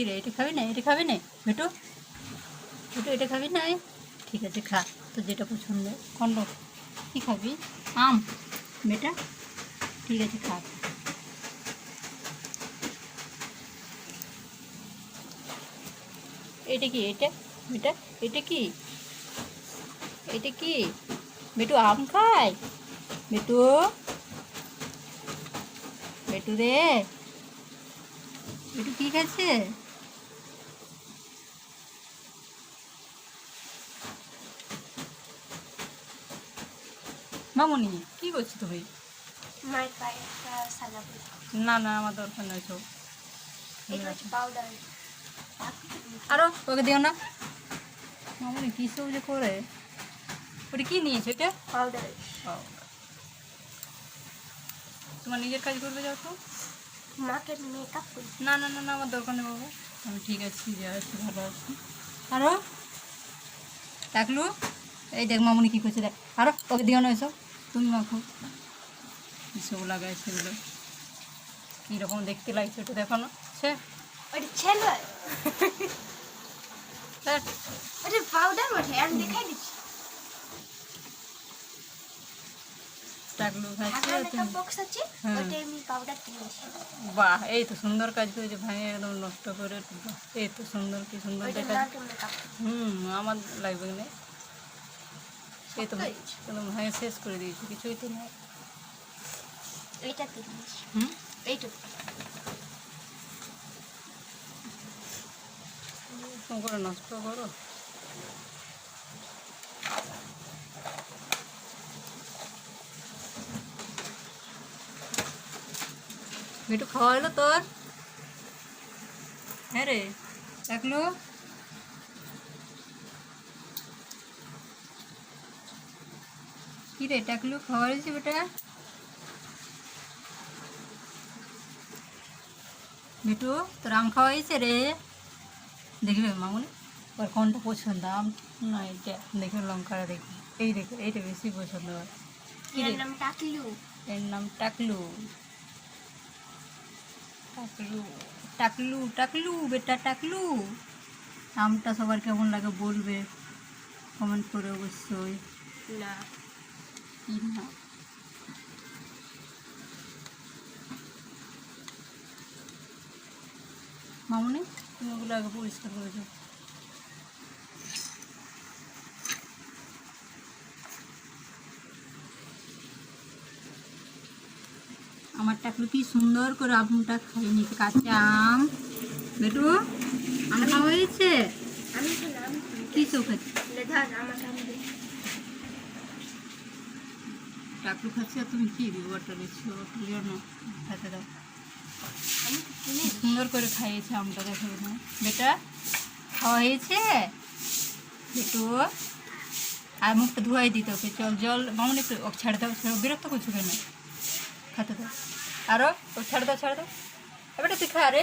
কি রে, এটা খাবি না, এটা খাবি না? বেটু বেটু এটা খাবি না? ঠিক আছে, খা। তোর যেটা পছন্দ। খন্ড কি খাবি? আম। বেটা ঠিক আছে, খা। এটা কি, এটা? বেটা এটা কি? এটা কি? বেটু আম খায়? বেটু বেটু রে? বেটু কি খাচ্ছে? মামনি কি করছ তুমি? না না আমার দরকার নয় সব। আরও ওকে দিও না। মামনি কি সব যে করে? ওটা কি নিয়েছো এটা? পাউডার তোমার নিজের কাজ করবে যাও তো। মাকে মেকআপ করি। না না না না আমার দরকার নেই বাবু। আমি ঠিক আছি যে আছি ভালো আছি। আরও? ডাকলু এই দেখ মামুনি কী করছে দেখ। আরও ওকে দিও না এসব। তুমি মাখো এসব লাগাই সেগুলো কীরকম দেখতে লাগছে ওটা দেখো না সে ছেলে। পাউডার বটে আমি দেখাই দিচ্ছি। আছে হ্যাঁ। বাহ এই তো সুন্দর কাজ করেছে ভাঙে একদম নষ্ট করে এই তো সুন্দর কি সুন্দর দেখা হুম আমার লাগবে না। এই তো? একদম ভাঙে শেষ করে দিয়েছি কিছুই তো না এইটা হুম? এইটুকু। করে নষ্ট করো। একটু খাওয়া হলো তোর? হ্যাঁ রে দেখল কি রে টাকলু খাওয়া হয়েছে বেটা? বেটু তোর আম খাওয়া হয়েছে রে? দেখবে মামুনি? ওর কোনটা পছন্দ? আম? না এটা দেখে লঙ্কাটা দেখি। এই দেখো এইটা বেশি পছন্দ হয়। এর নাম টাকলু। এর নাম টাকলু। টাকলু টাকলু টাকলু বেটা টাকলু। নামটা সবার কেমন লাগে বলবে? কমেন্ট করে অবশ্যই। না। কি না মামুনি, তুমি ওগুলো আগে পরিষ্কার করেছ আমার টাকলু কি সুন্দর করে আমটা খাইয়ে নিচ্ছে কাঁচা আম। বেটু, আম খাওয়া হয়েছে? কি চোখ আছে লেধার আমাকে আমি দে। টাকলু খাচ্ছে আর তুমি কি ওয়াটার দিচ্ছ লিও না খেতে দাও। সুন্দর করে খাইয়েছে আমটা, দেখো বেটা, খাওয়া হয়েছে? বেটু, আর মুখটা ধোয়াই দিতে ওকে জল জল, মামুন একটু ছাড়ে দাও বিরক্ত করছ কেন? খেতে দাও। আরও, ও ছাড়ে দাও ছাড়ে দাও। এবারে তুই খা রে।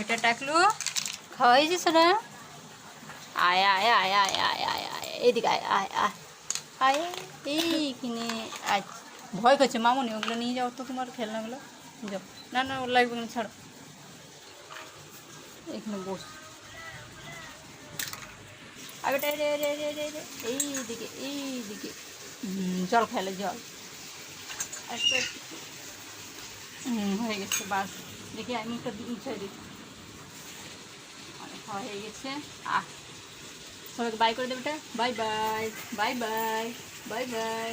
এটা টাকলু। খাওয়া হয়েছে সোনা। আয় আয় আয় আয় আয় আয় আয় এদিকে আয় আয় আয়। আয়, এইখানে আচ্ছা ভয় করছে মামুনি, ওগুলো নিয়ে যাও তো তোমার খেলনাগুলো। যাও। না না, ওর লাগবে না ছাড়ো। এখানে বস। আগে রে রে রে রে রে এইদিকে এইদিকে। জল খেলে জল। হয়ে গেছে, বাস। দেখি আমি একটা উঠে দেখি অনেক খাওয়া হয়ে গেছে। আহ সবাইকে বাই করে দেবে bye bye bye bye bye bye